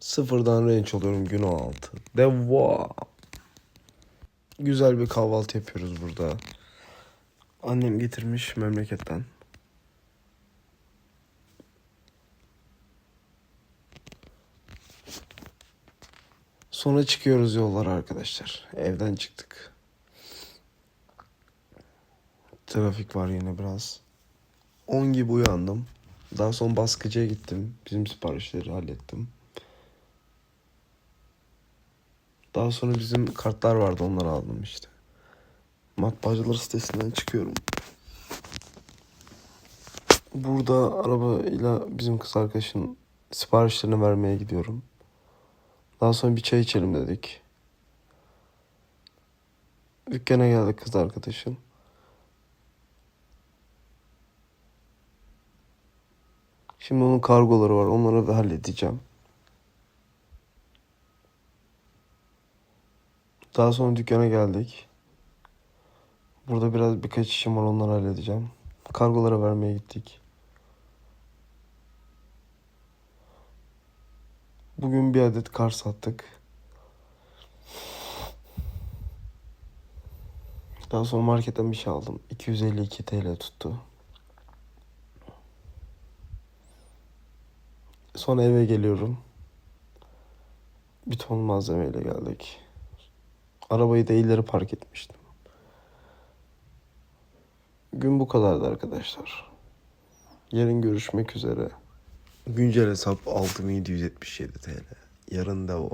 Sıfırdan range alıyorum gün 16. Devam. Güzel bir kahvaltı yapıyoruz burada. Annem getirmiş memleketten. Sonra çıkıyoruz yollara arkadaşlar. Evden çıktık. Trafik var yine biraz. 10 gibi uyandım. Daha sonra baskıcıya gittim. Bizim siparişleri hallettim. Daha sonra bizim kartlar vardı onları aldım işte. Matbaacılar sitesinden çıkıyorum. Burada arabayla bizim kız arkadaşın siparişlerini vermeye gidiyorum. Daha sonra bir çay içelim dedik. Dükkana geldik kız arkadaşın. Şimdi onun kargoları var. Onları da halledeceğim. Daha sonra dükkana geldik. Burada biraz birkaç işim var. Onları halledeceğim. Kargolara vermeye gittik. Bugün bir adet kar sattık. Daha sonra marketten bir şey aldım. 252 TL tuttu. Sonra eve geliyorum. Bir ton malzemeyle geldik. Arabayı da ileri park etmiştim. Gün bu kadardı arkadaşlar. Yarın görüşmek üzere. Güncel hesap 6777 TL. Yarın devam.